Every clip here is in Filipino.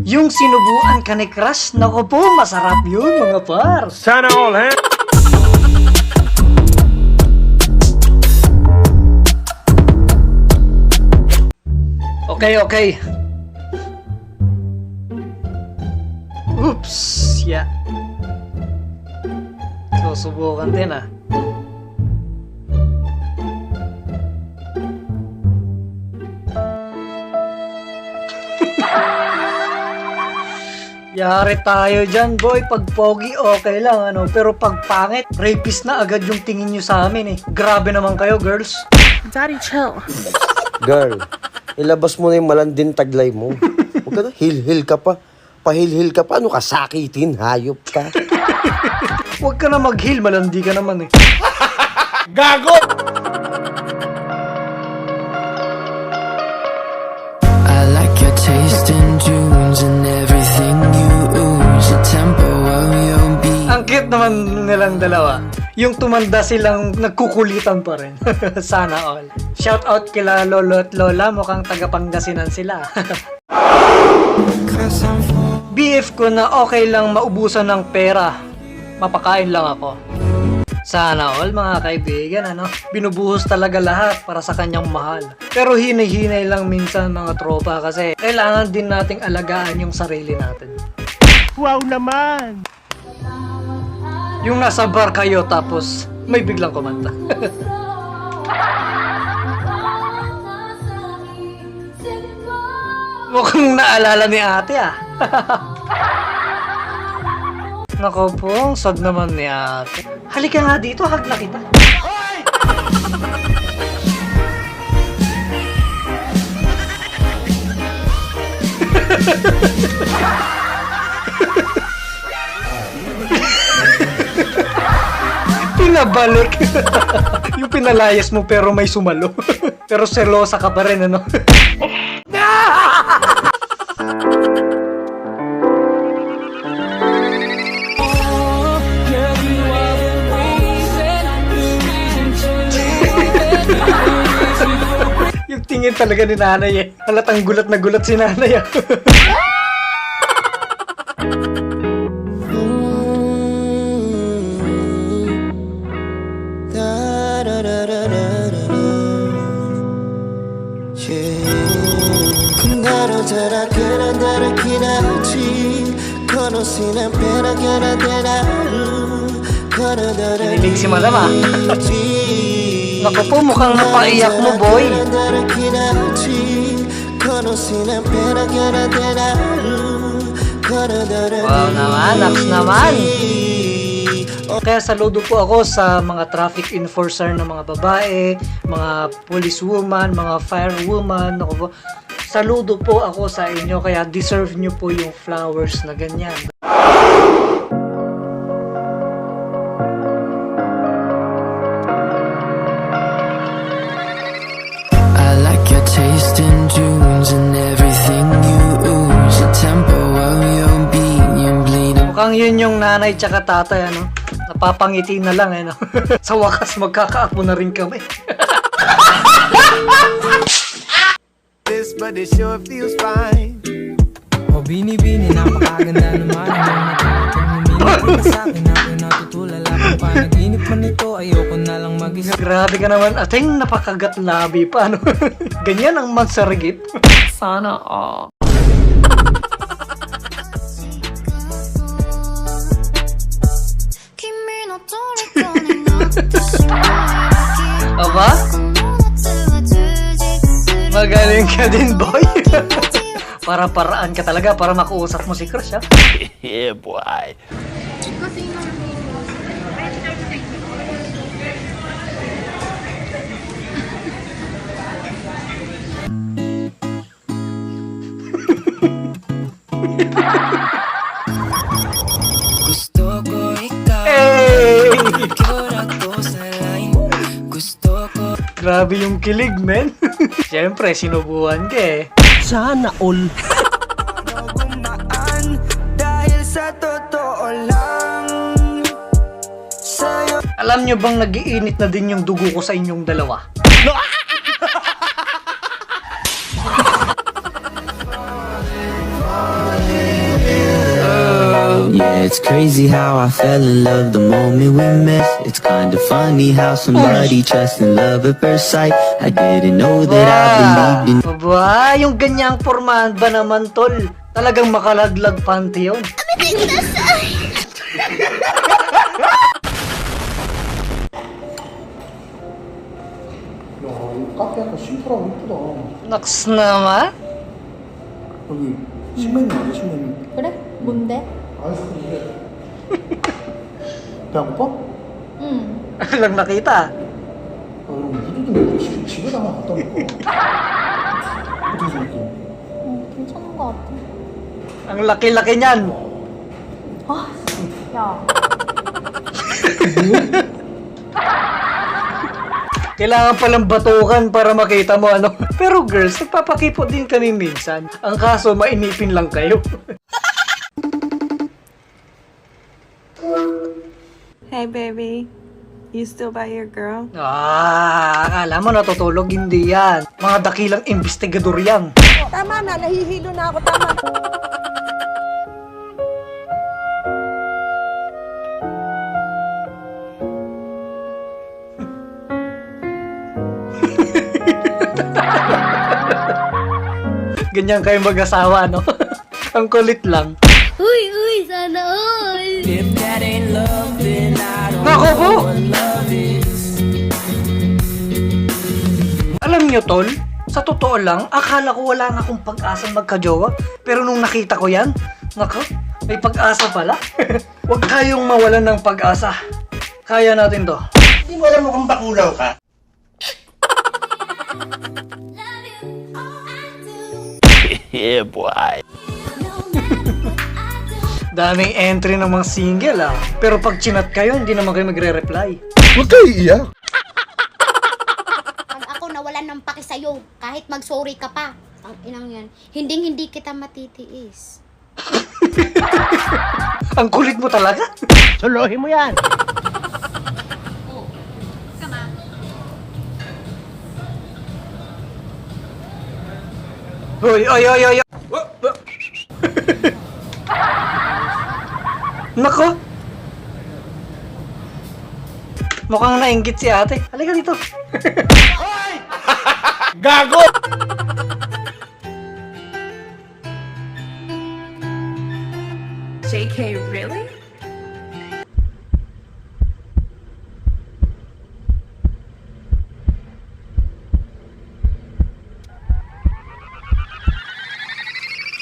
Yung sinubuan ka ni Crush, nako po, masarap yun mga par. Sana all, ha? Okay, okay. Oops, yeah. Susubukan din ah. Yari tayo dyan, boy. Pag pogi, okay lang, ano. Pero pag pangit, rapist na agad yung tingin nyo sa amin, eh. Grabe naman kayo, girls. Daddy, chill. Girl, ilabas mo na yung malandin taglay mo. Huwag ka na, hil-hil ka pa. Pahil-hil ka pa, ano ka, sakitin, hayop ka. Huwag ka na mag-heal, malandi ka naman, eh. Gago! I like your taste in dunes and everything Ang cute naman nilang dalawa. Yung tumanda silang nagkukulitan pa rin. Sana all. Shout out kila Lolo at Lola, mukhang taga-Pangasinan sila. Cause I'm for BF ko na okay lang maubusan ng pera. Mapakain lang ako. Sana all mga kaibigan, ano? Binubuhos talaga lahat para sa kanyang mahal. Pero hinay-hinay lang minsan mga tropa kasi kailangan din nating alagaan yung sarili natin. Wow naman! Yung nasa bar kayo tapos may biglang kumanta. Mukhang naalala ni ate ah. Nako po, sad naman ni ate. Halika nga dito, hag na kita. Pinabalik. yung pinalayas mo pero may sumalo. pero selosa ka pa rin, ano? yung tingin talaga ni nanay eh. Halatang gulat na gulat si nanay ah. Kundarodara keradara kirachi Kono sinan pera keradara Korodara Kinilig si madam ah. Naku po, mukhang napaiyak mo, boy. Wow naman, Nax naman. Kaya saludo po ako sa mga traffic enforcer na mga babae, mga policewoman, mga firewoman. Ako po, saludo po ako sa inyo kaya deserve nyo po yung flowers na ganyan. I like your taste in dunes and everything you ooze. The tempo of your beat, you bleed Mukhang yun yung nanay tsaka tatay, ano? Napapangiti na lang, ano? Sa wakas, magkakaapo na rin kami. But it sure feels fine. O bini-bini, napakaganda naman ang mga nakakatang humiling sa akin Ako'y natutulala kung panaginip man ito Ayoko na lang mag-isa Grabe ka naman, ating napakagat labi pa, ano? Ganyan ang magsarigip. Sana all. Magaling ka din, boy. para paraan ka talaga para makuusap mo si Crush, ha? Yeah, boy. Gusto Grabe yung kilig, men. Siyempre, sinubuhan ka eh. Sana all. Dahil sa totoo lang. Alam nyo bang nagiinit na din yung dugo ko sa inyong dalawa? Yeah, it's crazy how I fell in love the moment we met. It's kinda funny how somebody trusts in love at first sight. I didn't know that I believed in Aba, yung ganyang pormahan ba naman, tol? Talagang makalaglag panty yun. Naks naman? 그래? 뭔데? 배고파? 응. Lang nakita. 아, 이거 무드도 먹고 집, 집 에다가 갖다 놓고. 어떻게 생각해? 어, 괜찮은 것 같아. Ang laki-laki niyan. 아, 야. Kailangan palang batukan para makita mo ano. Pero girls, nagpapakipo din kami minsan. Ang kaso, mainipin lang kayo. Hey, baby. You still by your girl? ah, akala mo natutulog, hindi yan. Mga dakilang investigador yan. Tama na, nahihilo na ako. Tama. Ganyan kayo mag-asawa, no? Ang kulit lang. Uy, uy, sana all. If that ain't love, then I don't Nako po! know what love is. Alam niyo, tol, sa totoo lang, akala ko wala na akong pag-asang magkajowa. Pero nung nakita ko yan, nako, may pag-asa pala. Huwag kayong mawalan ng pag-asa. Kaya natin to. Hindi mo alam mo kung bakulaw ka. yeah, boy. Daming entry ng mga single ah. Pero pag chinat kayo, hindi naman kayo magre-reply. Huwag kayo iiyak. Pag ako nawalan ng paki sa'yo, kahit mag-sorry ka pa, ang inang yan, hindi hindi kita matitiis. Ang kulit mo talaga. Suluhin mo yan. Hoy, oy, oy, oy, oy. Nako. Mukhang nainggit si ate. Halika dito. Gago! JK, really?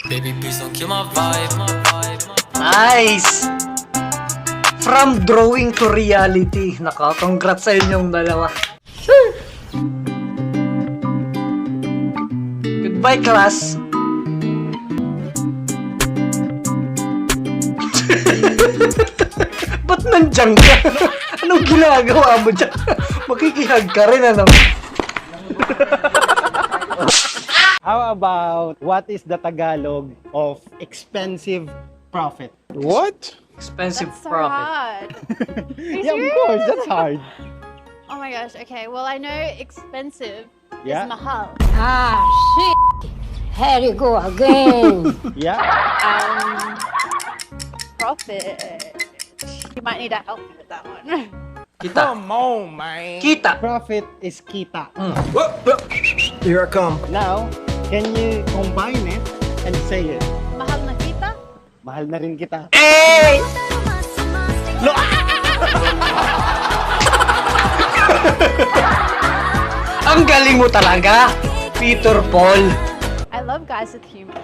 Baby, please don't kill my vibe. My vibe. Nice! From drawing to reality. Naka, congrats sa inyong dalawa. Goodbye, class. Ba't nandiyan ka? Anong ginagawa mo dyan? Makikihag ka rin, ano? How about what is the Tagalog of expensive profit? What? Expensive so profit. hard. yeah, of course, that's hard. Oh my gosh. Okay. Well, I know expensive Yeah. is mahal. Ah, shit. Here you go again. Yeah. Um, profit. You might need to help me with that one. Kita. Come on, man. Kita. Profit is kita. Here I come. Now, can you combine it and say it? Mahal na rin kita. Eh! Ang galing mo talaga, Peter Paul. I love guys with humor.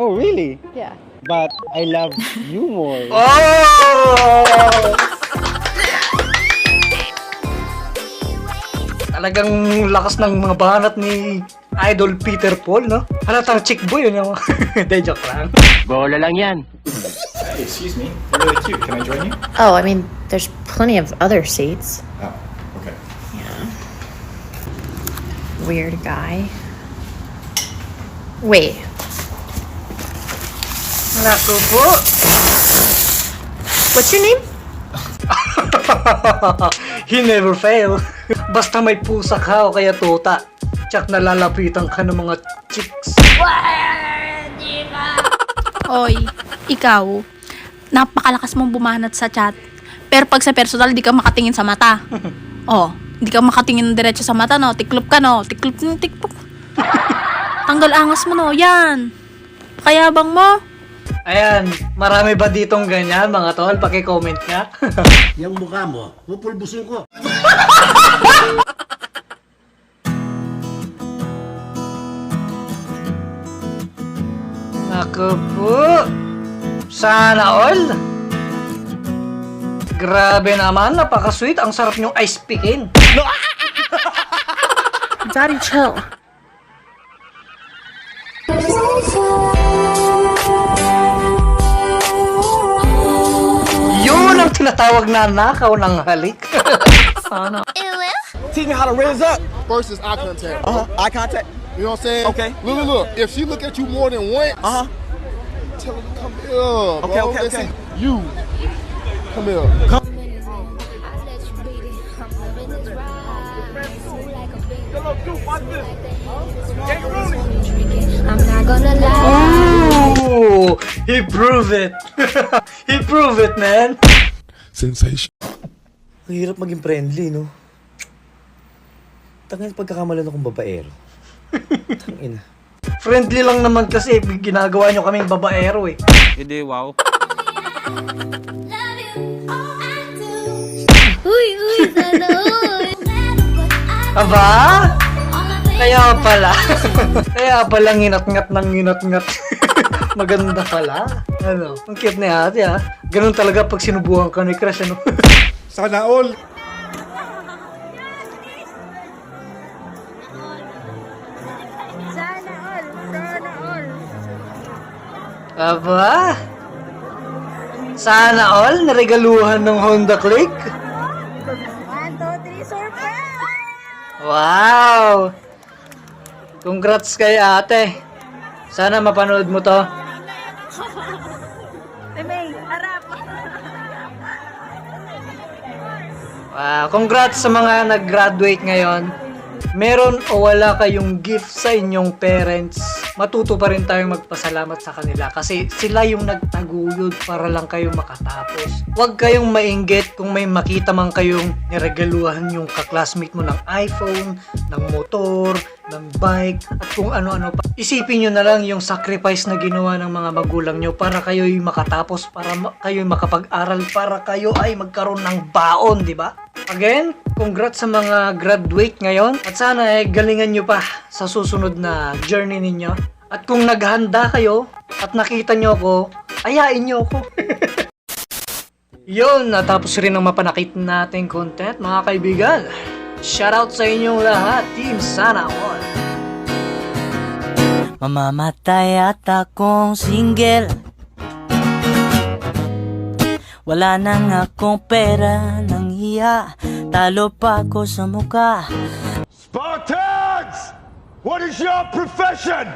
Oh, really? Yeah. But I love you more. Oh! Talagang lakas ng mga banat ni Idol Peter Paul, no? Halatang chick boy yun yung... Hindi, joke lang. Bola lang yan. Excuse me, you're really cute. Can I join you? Oh, I mean, there's plenty of other seats. Oh, okay. Weird guy. Wait, Naku po! what's your name? He never fail. Basta may pusa ka o kaya tuta. Tsak nalalapitan ka ng mga chicks. Oy, ikaw, napakalakas mong bumanat sa chat. Pero pag sa personal, di ka makatingin sa mata. oh, di ka makatingin diretso sa mata, no? Tiklop ka, no? Tiklop, tiklop. Tanggal angas mo, no? Yan. Kayabang mo. Ayan, marami ba ditong ganyan mga tol? Paki-comment nga. Yung mukha mo, pupulbusin ko. Ako po. Sana all. Grabe naman, napaka-sweet. Ang sarap niyong ice pickin. Daddy, chill. Yun ang tinatawag na nakaw ng halik. Sana. Teach me how to raise up. Is eye contact. Uh huh. Eye contact. You know what I'm saying? Okay. Look, look, look. If she look at you more than once, uh huh. Tell her to come here. Bro. Okay, okay, Let's okay. see. You. Come here. Come. Ooh, he prove it. he prove it, man. Sensation. Ang hirap maging friendly, no? Tangin pagkakamalan akong babaero. Tangina. Friendly lang naman kasi ginagawa nyo kaming babaero eh. Hindi, wow. Uy, uy, sana. Aba? Kaya pala. Kaya pala nginat-ngat ng nginat-ngat. Maganda pala. Ano? Ang cute ni ate ha. Ganun talaga pag sinubukan ka ni crush ano. Sana all. Aba? Sana all naregaluhan ng Honda Click? One, two, three, surprise! Wow! Congrats kay ate. Sana mapanood mo to. May, harap! Wow, congrats sa mga nag-graduate ngayon. Meron o wala kayong gift sa inyong parents, matuto pa rin tayong magpasalamat sa kanila kasi sila yung nagtaguyod para lang kayo makatapos. Huwag kayong mainggit kung may makita man kayong niregaluhan yung kaklasmate mo ng iPhone, ng motor, ng bike, at kung ano-ano pa. Isipin nyo na lang yung sacrifice na ginawa ng mga magulang nyo para kayo'y makatapos, para ma- kayo'y makapag-aral, para kayo ay magkaroon ng baon, di ba? Again, congrats sa mga graduate ngayon at sana eh galingan nyo pa sa susunod na journey ninyo. At kung naghanda kayo at nakita nyo ako, ayain nyo ako. Yun, natapos rin ang mapanakit nating content mga kaibigan. Shoutout sa inyong lahat, Team Sana All. Mamamatay at akong single Wala nang akong pera nang hiya Talo pa ako sa muka Spartans! What is your profession?